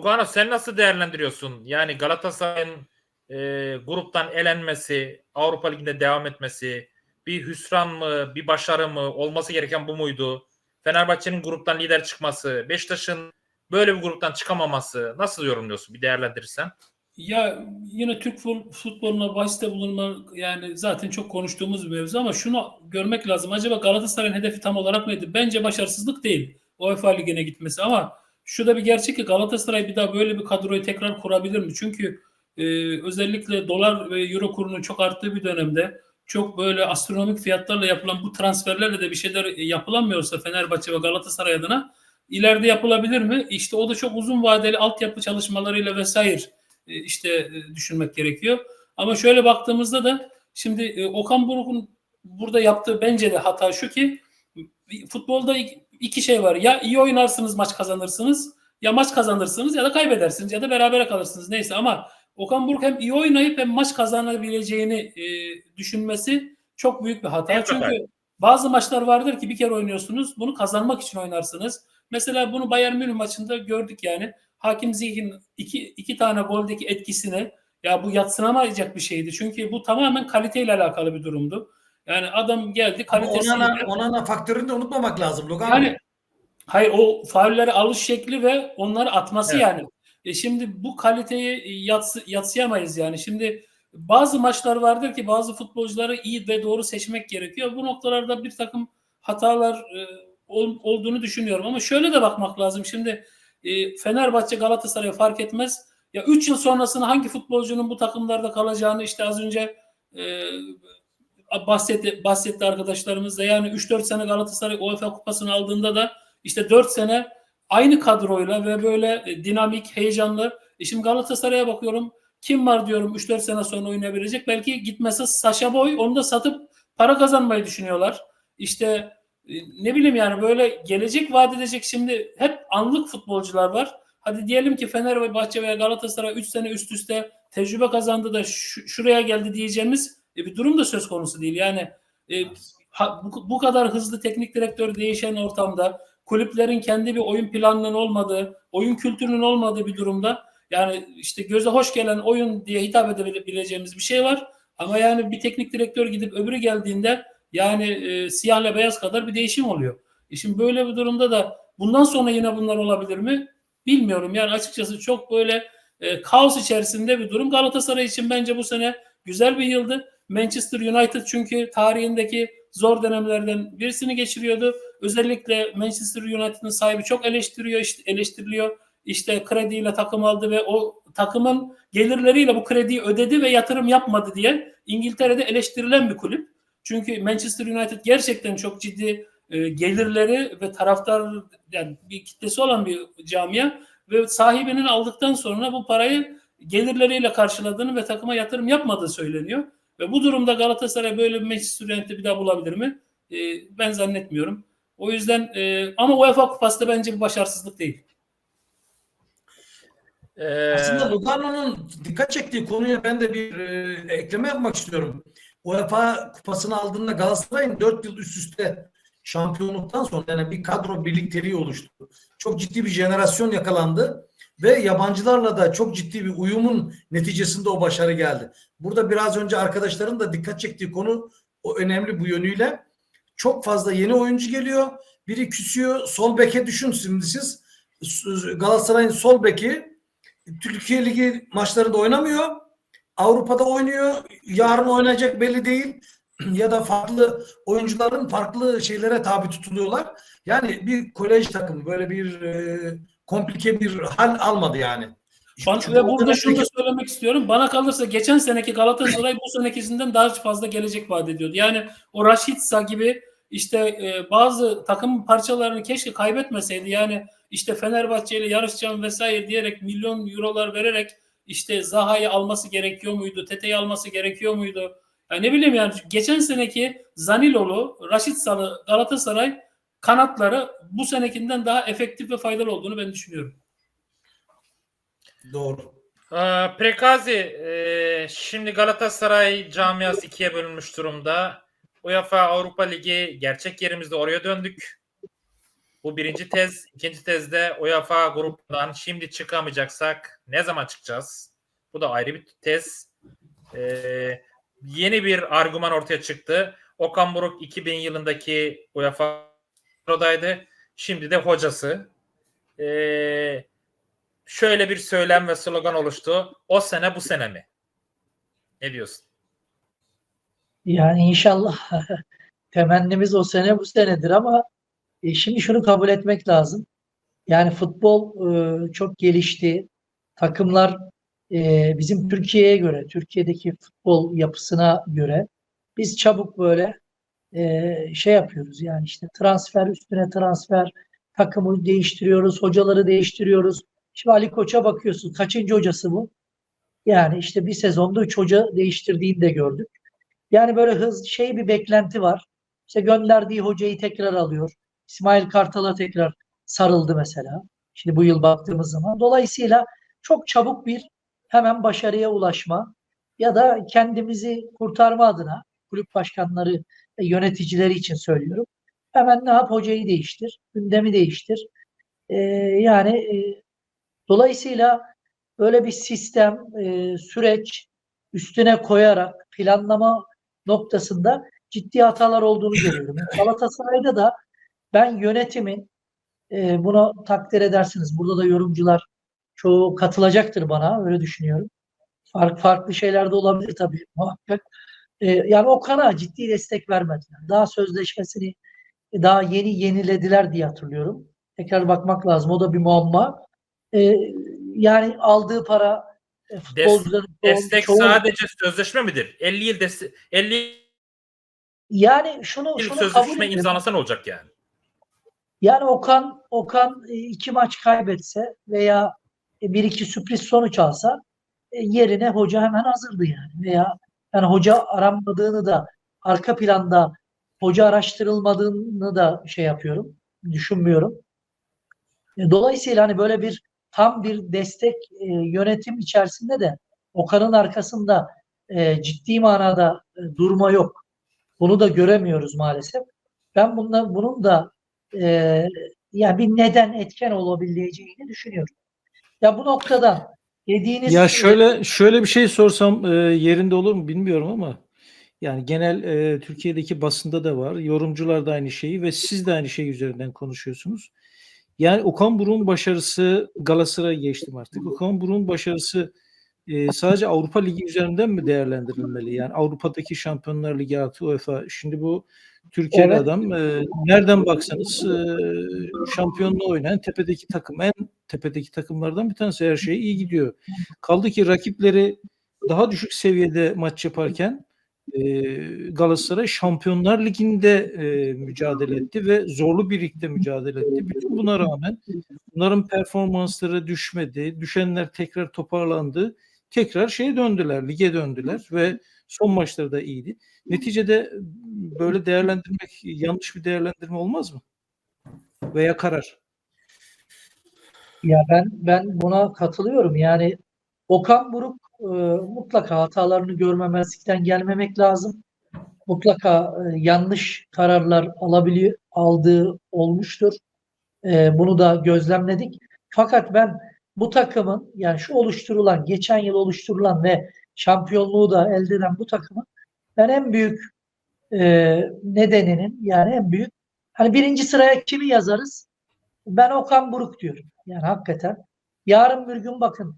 Lugano sen nasıl değerlendiriyorsun? Yani Galatasaray'ın e, gruptan elenmesi, Avrupa Ligi'nde devam etmesi, bir hüsran mı, bir başarı mı, olması gereken bu muydu? Fenerbahçe'nin gruptan lider çıkması, Beşiktaş'ın böyle bir gruptan çıkamaması nasıl yorumluyorsun? Bir değerlendirirsen. Ya yine Türk fut- futboluna bahiste bulunma yani zaten çok konuştuğumuz bir mevzu ama şunu görmek lazım. Acaba Galatasaray'ın hedefi tam olarak neydi? Bence başarısızlık değil. UEFA Ligi'ne gitmesi ama şu da bir gerçek ki Galatasaray bir daha böyle bir kadroyu tekrar kurabilir mi? Çünkü e, özellikle dolar ve euro kurunun çok arttığı bir dönemde çok böyle astronomik fiyatlarla yapılan bu transferlerle de bir şeyler yapılamıyorsa Fenerbahçe ve Galatasaray adına ileride yapılabilir mi? İşte o da çok uzun vadeli altyapı çalışmalarıyla vesaire e, işte e, düşünmek gerekiyor. Ama şöyle baktığımızda da şimdi e, Okan Buruk'un burada yaptığı bence de hata şu ki futbolda iki- şey var. Ya iyi oynarsınız maç kazanırsınız ya maç kazanırsınız ya da kaybedersiniz ya da berabere kalırsınız neyse ama Okan Buruk hem iyi oynayıp hem maç kazanabileceğini e, düşünmesi çok büyük bir hata. Evet, Çünkü evet. bazı maçlar vardır ki bir kere oynuyorsunuz bunu kazanmak için oynarsınız. Mesela bunu Bayern Münih maçında gördük yani. Hakim Ziyech'in iki, iki tane goldeki etkisini ya bu yatsınamayacak bir şeydi. Çünkü bu tamamen kaliteyle alakalı bir durumdu. Yani adam geldi Ama kalitesiyle. Onana, Onana faktörünü de unutmamak lazım Lugano. Yani hayır o faulleri alış şekli ve onları atması Evet. yani. E şimdi bu kaliteyi yatsı, yatsıyamayız yani. Şimdi bazı maçlar vardır ki bazı futbolcuları iyi ve doğru seçmek gerekiyor. Bu noktalarda bir takım hatalar e, ol- olduğunu düşünüyorum. Ama şöyle de bakmak lazım. Şimdi e, Fenerbahçe Galatasaray fark etmez. Ya 3 yıl sonrasında hangi futbolcunun bu takımlarda kalacağını işte az önce e, bahsetti, bahsetti arkadaşlarımız da yani 3-4 sene Galatasaray UEFA kupasını aldığında da işte 4 sene aynı kadroyla ve böyle e, dinamik, heyecanlı. E şimdi Galatasaray'a bakıyorum. Kim var diyorum 3-4 sene sonra oynayabilecek. Belki gitmese Saşa Boy onu da satıp para kazanmayı düşünüyorlar. İşte e, ne bileyim yani böyle gelecek vaat edecek şimdi hep anlık futbolcular var. Hadi diyelim ki Fenerbahçe veya Galatasaray 3 sene üst üste tecrübe kazandı da şu- şuraya geldi diyeceğimiz e, bir durum da söz konusu değil. Yani e, ha- bu, bu kadar hızlı teknik direktör değişen ortamda kulüplerin kendi bir oyun planının olmadığı, oyun kültürünün olmadığı bir durumda yani işte göze hoş gelen oyun diye hitap edebileceğimiz bir şey var. Ama yani bir teknik direktör gidip öbürü geldiğinde yani e, siyahla beyaz kadar bir değişim oluyor. E şimdi böyle bir durumda da bundan sonra yine bunlar olabilir mi? Bilmiyorum. Yani açıkçası çok böyle e, kaos içerisinde bir durum. Galatasaray için bence bu sene güzel bir yıldı. Manchester United çünkü tarihindeki zor dönemlerden birisini geçiriyordu. Özellikle Manchester United'ın sahibi çok eleştiriyor, işte eleştiriliyor. İşte krediyle takım aldı ve o takımın gelirleriyle bu krediyi ödedi ve yatırım yapmadı diye İngiltere'de eleştirilen bir kulüp. Çünkü Manchester United gerçekten çok ciddi e, gelirleri ve taraftar yani bir kitlesi olan bir camia ve sahibinin aldıktan sonra bu parayı gelirleriyle karşıladığını ve takıma yatırım yapmadığı söyleniyor. Ve bu durumda Galatasaray böyle bir Manchester United'i bir daha bulabilir mi? E, ben zannetmiyorum. O yüzden e, ama UEFA Kupası da bence bir başarısızlık değil. Ee, Aslında Lugano'nun dikkat çektiği konuya ben de bir e, ekleme yapmak istiyorum. UEFA kupasını aldığında Galatasaray'ın 4 yıl üst üste şampiyonluktan sonra yani bir kadro birlikteliği oluştu. Çok ciddi bir jenerasyon yakalandı ve yabancılarla da çok ciddi bir uyumun neticesinde o başarı geldi. Burada biraz önce arkadaşların da dikkat çektiği konu o önemli bu yönüyle. Çok fazla yeni oyuncu geliyor. Biri küsüyor. Sol beke düşün şimdi siz. Galatasaray'ın sol beki Türkiye Ligi maçlarında oynamıyor. Avrupa'da oynuyor. Yarın oynayacak belli değil. ya da farklı oyuncuların farklı şeylere tabi tutuluyorlar. Yani bir kolej takımı böyle bir e, komplike bir hal almadı yani. Ben, Çünkü ve burada şunu da söylemek istiyorum. Bana kalırsa geçen seneki Galatasaray bu senekisinden daha fazla gelecek vaat ediyordu. Yani o Raşitsa gibi işte e, bazı takım parçalarını keşke kaybetmeseydi. Yani işte Fenerbahçe ile yarışacağım vesaire diyerek milyon eurolar vererek işte Zaha'yı alması gerekiyor muydu? Tete'yi alması gerekiyor muydu? Yani ne bileyim yani geçen seneki Zanilolu, Raşitsalı Galatasaray kanatları bu senekinden daha efektif ve faydalı olduğunu ben düşünüyorum. Doğru. Ee, Prekazi, e, şimdi Galatasaray camiası ikiye bölünmüş durumda. UEFA Avrupa Ligi gerçek yerimizde oraya döndük. Bu birinci tez. İkinci tezde UEFA grubundan şimdi çıkamayacaksak ne zaman çıkacağız? Bu da ayrı bir tez. Ee, yeni bir argüman ortaya çıktı. Okan Buruk 2000 yılındaki UEFA Euro'daydı. Şimdi de hocası. Ee, şöyle bir söylem ve slogan oluştu. O sene bu sene mi? Ne diyorsun? Yani inşallah temennimiz o sene bu senedir ama e, şimdi şunu kabul etmek lazım. Yani futbol e, çok gelişti. Takımlar e, bizim Türkiye'ye göre, Türkiye'deki futbol yapısına göre biz çabuk böyle e, şey yapıyoruz. Yani işte transfer üstüne transfer, takımı değiştiriyoruz, hocaları değiştiriyoruz. Şimdi Ali Koç'a bakıyorsun. Kaçıncı hocası bu? Yani işte bir sezonda üç hoca değiştirdiğini de gördük. Yani böyle hız şey bir beklenti var. İşte gönderdiği hocayı tekrar alıyor. İsmail Kartal'a tekrar sarıldı mesela. Şimdi bu yıl baktığımız zaman. Dolayısıyla çok çabuk bir hemen başarıya ulaşma ya da kendimizi kurtarma adına kulüp başkanları yöneticileri için söylüyorum. Hemen ne yap? Hocayı değiştir, gündemi değiştir. Ee, yani e, dolayısıyla böyle bir sistem, e, süreç üstüne koyarak planlama noktasında ciddi hatalar olduğunu görüyorum. Galatasaray'da da ben yönetimin e, buna takdir edersiniz. Burada da yorumcular çoğu katılacaktır bana. Öyle düşünüyorum. Fark, farklı şeyler de olabilir tabii muhakkak. E, yani Okan'a ciddi destek vermediler. Daha sözleşmesini daha yeni yenilediler diye hatırlıyorum. Tekrar bakmak lazım. O da bir muamma. E, yani aldığı para e, futbolcuların Destek çoğu- sadece sözleşme midir? 50 yıl destek 50 yani şunu yıl şunu kabul sözleşme ediyorum. imzalasa ne olacak yani? Yani Okan Okan e, iki maç kaybetse veya e, bir iki sürpriz sonuç alsa e, yerine hoca hemen hazırdı yani. Veya yani hoca aranmadığını da arka planda hoca araştırılmadığını da şey yapıyorum. Düşünmüyorum. E, Dolayısıyla hani böyle bir tam bir destek e, yönetim içerisinde de Okan'ın arkasında e, ciddi manada e, durma yok. Bunu da göremiyoruz maalesef. Ben bunla, bunun da e, yani bir neden etken olabileceğini düşünüyorum. Ya bu noktada dediğiniz Ya şöyle şöyle bir şey sorsam e, yerinde olur mu bilmiyorum ama yani genel e, Türkiye'deki basında da var. Yorumcular da aynı şeyi ve siz de aynı şey üzerinden konuşuyorsunuz. Yani Okan Buruk'un başarısı Galatasaray'a geçtim artık. Okan Buruk'un başarısı e, sadece Avrupa Ligi üzerinden mi değerlendirilmeli? Yani Avrupa'daki Şampiyonlar Ligi artı UEFA. Şimdi bu Türkiye'li Evet. adam e, nereden baksanız e, şampiyonluğu oynayan tepedeki takım en tepedeki takımlardan bir tanesi her şey iyi gidiyor. Kaldı ki rakipleri daha düşük seviyede maç yaparken e, Galatasaray Şampiyonlar Ligi'nde e, mücadele etti ve zorlu bir ligde mücadele etti. Bütün buna rağmen bunların performansları düşmedi. Düşenler tekrar toparlandı. Tekrar şeye döndüler, lige döndüler ve son maçları da iyiydi. Neticede böyle değerlendirmek yanlış bir değerlendirme olmaz mı? Veya karar. Ya ben ben buna katılıyorum. Yani Okan Buruk e, mutlaka hatalarını görmemezlikten gelmemek lazım. Mutlaka e, yanlış kararlar alabiliyor, aldığı olmuştur. E, bunu da gözlemledik. Fakat ben bu takımın yani şu oluşturulan, geçen yıl oluşturulan ve şampiyonluğu da elde eden bu takımın ben en büyük e, nedeninin yani en büyük hani birinci sıraya kimi yazarız? Ben Okan Buruk diyorum. Yani hakikaten. Yarın bir gün bakın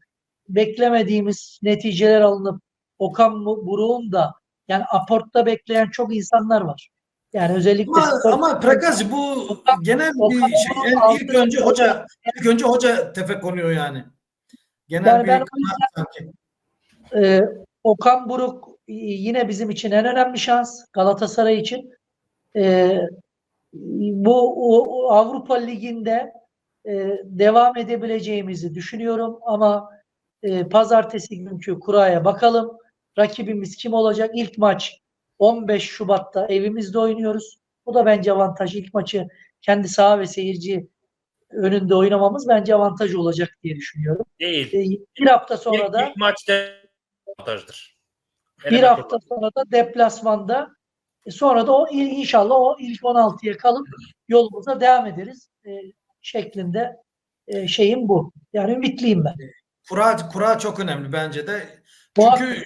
beklemediğimiz neticeler alınıp Okan Buruk'un da yani aportta bekleyen çok insanlar var. Yani özellikle Ama, spor- ama Prakazi bu genel bir Okan şey. Yani ilk önce hoca ilk önce hoca tefe konuyor yani. Genel Yani bir ben sanki. Ee, Okan Buruk e, yine bizim için en önemli şans Galatasaray için. Ee, bu o Avrupa Ligi'nde e, devam edebileceğimizi düşünüyorum ama e, pazartesi günkü kuraya bakalım. Rakibimiz kim olacak? İlk maç 15 Şubat'ta evimizde oynuyoruz. Bu da bence avantaj. İlk maçı kendi saha ve seyirci önünde oynamamız bence avantaj olacak diye düşünüyorum. Değil. Ee, bir hafta sonra İlk, da ilk maçta avantajdır. Bir hafta sonra da deplasmanda E, sonra da o inşallah o ilk 16'ya kalıp yolumuza devam ederiz e, şeklinde e, şeyim bu. Yani ümitliyim ben. Kura, kura çok önemli bence de. Çünkü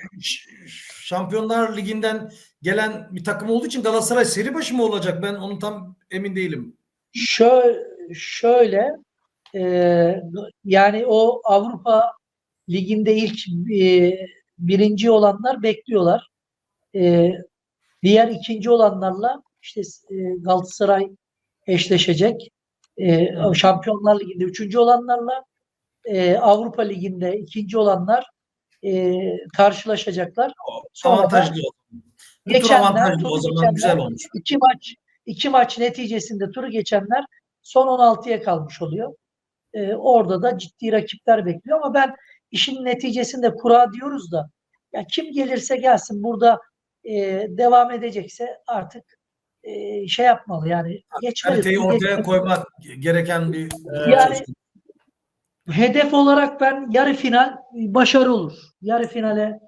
Şampiyonlar Ligi'nden gelen bir takım olduğu için Galatasaray seri başı mı olacak? Ben onu tam emin değilim. Şöyle, şöyle e, yani o Avrupa Ligi'nde ilk e, birinci olanlar bekliyorlar. E, diğer ikinci olanlarla işte e, Galatasaray eşleşecek. E, Şampiyonlar Ligi'nde üçüncü olanlarla e, Avrupa Ligi'nde ikinci olanlar e, karşılaşacaklar. Sonra Avantajlı. Geçenler, avantajlı o zaman geçenler- güzel olmuş. iki maç iki maç neticesinde turu geçenler son 16'ya kalmış oluyor. Ee, orada da ciddi rakipler bekliyor ama ben işin neticesinde kura diyoruz da ya kim gelirse gelsin burada e, devam edecekse artık e, şey yapmalı yani geçmeli. Kaliteyi ortaya geçmeli. koymak gereken bir Yani hedef olarak ben yarı final başarı olur. Yarı finale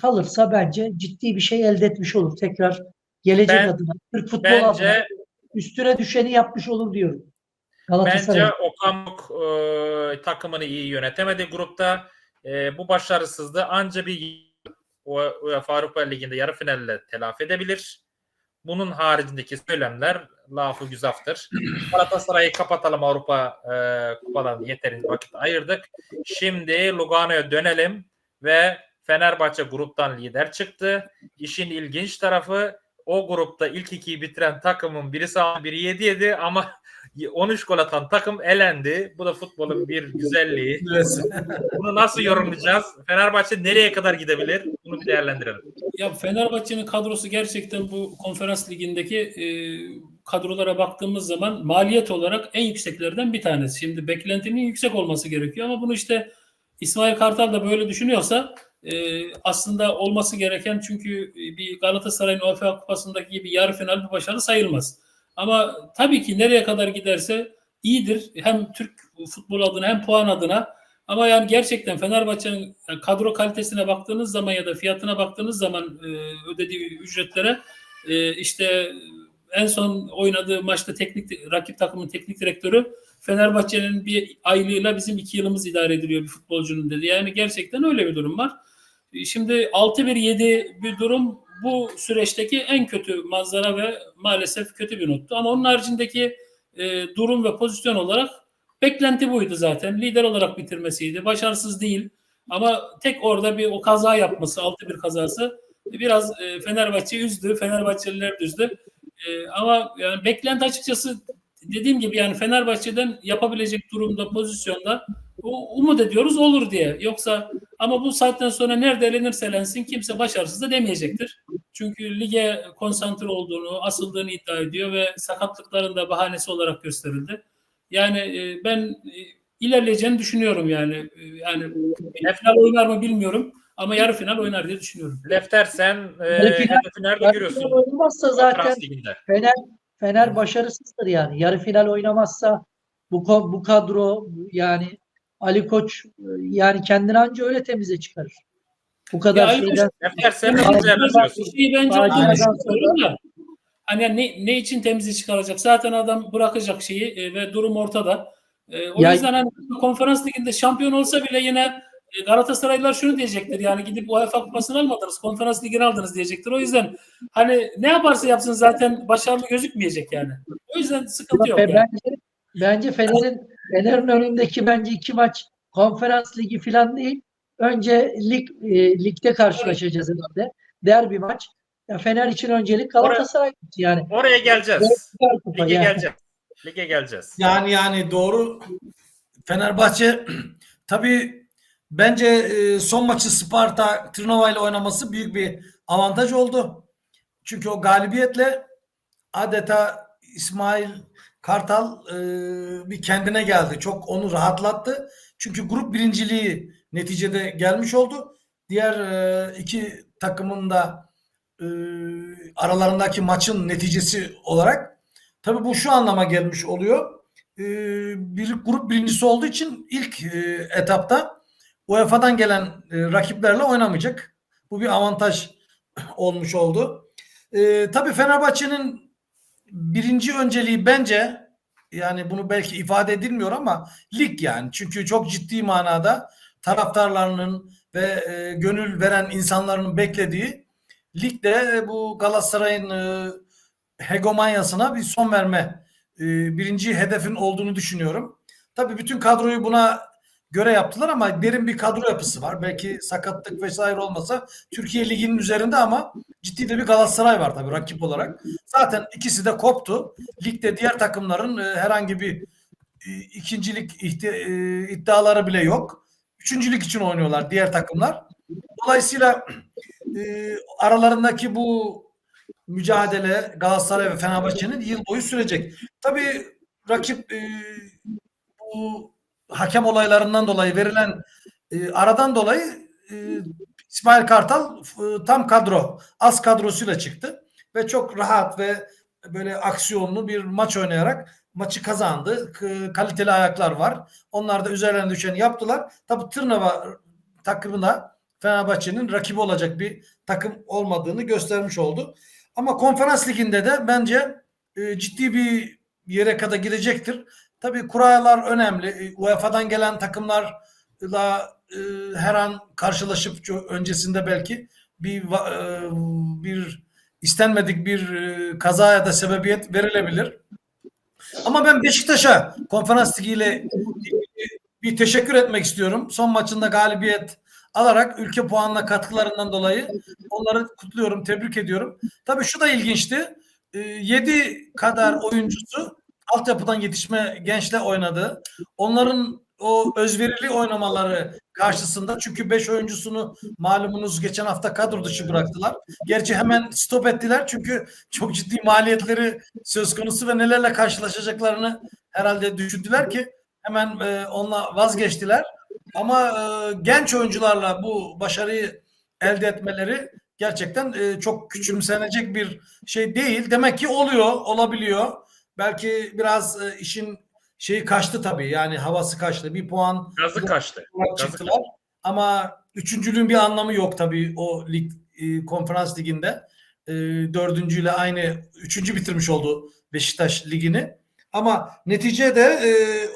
kalırsa bence ciddi bir şey elde etmiş olur. Tekrar gelecek Ben- adına. Türk futbolu adına Bence üstüne düşeni yapmış olur diyorum. Galatasaray. Bence Okan Buruk, e, takımını iyi yönetemedi grupta. E, bu başarısızlığı anca bir UEFA Avrupa Ligi'nde yarı finalle telafi edebilir. Bunun haricindeki söylemler lafı güzaftır. Galatasaray'ı kapatalım Avrupa e, kupalarında yeterince vakit ayırdık. Şimdi Lugano'ya dönelim ve Fenerbahçe gruptan lider çıktı. İşin ilginç tarafı o grupta ilk ikiyi bitiren takımın birisi biri yedi yedi ama 13 gol atan takım elendi. Bu da futbolun bir güzelliği. Bunu nasıl yorumlayacağız? Fenerbahçe nereye kadar gidebilir? Bunu bir değerlendirelim. Ya Fenerbahçe'nin kadrosu gerçekten bu konferans ligindeki e, kadrolara baktığımız zaman maliyet olarak en yükseklerden bir tanesi. Şimdi beklentinin yüksek olması gerekiyor ama bunu işte İsmail Kartal da böyle düşünüyorsa e, aslında olması gereken çünkü bir Galatasaray'ın UEFA Kupası'ndaki gibi yarı final bir başarı sayılmaz. Ama tabii ki nereye kadar giderse iyidir. Hem Türk futbol adına hem puan adına. Ama yani gerçekten Fenerbahçe'nin kadro kalitesine baktığınız zaman ya da fiyatına baktığınız zaman e, ödediği ücretlere e, işte en son oynadığı maçta teknik rakip takımın teknik direktörü Fenerbahçe'nin bir aylığıyla bizim iki yılımız idare ediliyor bir futbolcunun dedi. Yani gerçekten öyle bir durum var. Şimdi 6-1-7 bir durum bu süreçteki en kötü manzara ve maalesef kötü bir nottu. Ama onun haricindeki e, durum ve pozisyon olarak beklenti buydu zaten. Lider olarak bitirmesiydi. Başarısız değil. Ama tek orada bir o kaza yapması, 6-1 kazası biraz e, Fenerbahçe'yi üzdü. Fenerbahçeliler üzdü. E, ama yani beklenti açıkçası dediğim gibi yani Fenerbahçe'den yapabilecek durumda, pozisyonda umut ediyoruz olur diye. Yoksa ama bu saatten sonra nerede elenirse elensin kimse başarısız da demeyecektir. Çünkü lige konsantre olduğunu, asıldığını iddia ediyor ve sakatlıkların da bahanesi olarak gösterildi. Yani e, ben e, ilerleyeceğini düşünüyorum yani. E, Yani final oynar mı bilmiyorum ama yarı final oynar diye düşünüyorum. Lefter sen e, hedefi nerede görüyorsun? final oynamazsa zaten. Fener Fener başarısızdır yani. Yarı final oynamazsa bu bu kadro yani Ali Koç e, yani kendini anca öyle temize çıkarır. Bu kadar Ya şeyden değerlendiriyorsun? Şeyi bence da. Hani ne, ne için temizi çıkaracak? Zaten adam bırakacak şeyi e, ve durum ortada. E, o Ya- yüzden hani konferans liginde şampiyon olsa bile yine e, Galatasaraylılar şunu diyecektir. Yani gidip UEFA kupasını almadınız, konferans ligini aldınız diyecektir. O yüzden hani ne yaparsa yapsın zaten başarılı gözükmeyecek yani. O yüzden sıkıntı yok. Ve Yani. bence bence Fener'in Fener'in önündeki bence iki maç konferans ligi falan değil. Önce lig e, ligde karşılaşacağız herhalde. Derbi maç. Ya Fener için öncelik Galatasaray maçı yani. Oraya geleceğiz. Lige yani. geleceğiz. Lige geleceğiz. Yani yani doğru. Fenerbahçe tabii bence e, son maçı Sparta Tırnava ile oynaması büyük bir avantaj oldu. Çünkü o galibiyetle adeta İsmail Kartal e, bir kendine geldi. Çok onu rahatlattı. Çünkü grup birinciliği neticede gelmiş oldu. Diğer e, iki takımın da e, aralarındaki maçın neticesi olarak tabii bu şu anlama gelmiş oluyor. E, bir grup birincisi olduğu için ilk e, etapta UEFA'dan gelen e, rakiplerle oynamayacak. Bu bir avantaj olmuş oldu. Ee, tabii Fenerbahçe'nin birinci önceliği bence yani bunu belki ifade edilmiyor ama lig yani. Çünkü çok ciddi manada taraftarlarının ve e, gönül veren insanların beklediği ligde bu Galatasaray'ın e, hegemonyasına bir son verme e, birinci hedefin olduğunu düşünüyorum. Tabii bütün kadroyu buna göre yaptılar ama derin bir kadro yapısı var. Belki sakatlık vesaire olmasa Türkiye Ligi'nin üzerinde ama ciddi de bir Galatasaray var tabii rakip olarak. Zaten ikisi de koptu. Ligde diğer takımların e, herhangi bir e, ikincilik e, iddiaları bile yok. Üçüncülük için oynuyorlar diğer takımlar. Dolayısıyla aralarındaki bu mücadele Galatasaray ve Fenerbahçe'nin yıl boyu sürecek. Tabii rakip bu hakem olaylarından dolayı verilen e, aradan dolayı e, İsmail Kartal e, tam kadro, az kadrosuyla çıktı ve çok rahat ve böyle aksiyonlu bir maç oynayarak maçı kazandı. K- kaliteli ayaklar var. Onlar da üzerlerine düşeni yaptılar. Tabii Tırnava takımına Fenerbahçe'nin rakibi olacak bir takım olmadığını göstermiş oldu. Ama konferans liginde de bence e, ciddi bir yere kadar gidecektir. Tabii kurallar önemli. E, UEFA'dan gelen takımlarla e, her an karşılaşıp öncesinde belki bir e, bir istenmedik bir e, kazaya da sebebiyet verilebilir. Ama ben Beşiktaş'a konferans ligiyle bir teşekkür etmek istiyorum. Son maçında galibiyet alarak ülke puanına katkılarından dolayı onları kutluyorum, tebrik ediyorum. Tabii şu da ilginçti. 7 kadar oyuncusu altyapıdan yetişme gençle oynadı. Onların o özverili oynamaları karşısında çünkü 5 oyuncusunu malumunuz geçen hafta kadro dışı bıraktılar. Gerçi hemen stop ettiler çünkü çok ciddi maliyetleri söz konusu ve nelerle karşılaşacaklarını herhalde düşündüler ki hemen e, onunla vazgeçtiler. Ama e, genç oyuncularla bu başarıyı elde etmeleri gerçekten e, çok küçümsenecek bir şey değil. Demek ki oluyor, olabiliyor. Belki biraz e, işin şeyi kaçtı tabii. Yani havası kaçtı. Bir puan Gazı kaçtı. Gazı çıktılar. Ama üçüncülüğün bir anlamı yok tabii o lig e, konferans liginde. E, dördüncüyle aynı üçüncü bitirmiş oldu Beşiktaş ligini. Ama neticede e,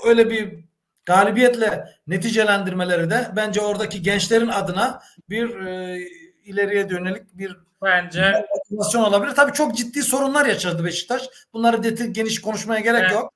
öyle bir galibiyetle neticelendirmeleri de bence oradaki gençlerin adına bir e, ileriye dönelik bir Bence motivasyon olabilir. Tabii çok ciddi sorunlar yaşadı Beşiktaş. Bunları detay geniş konuşmaya gerek Evet. yok.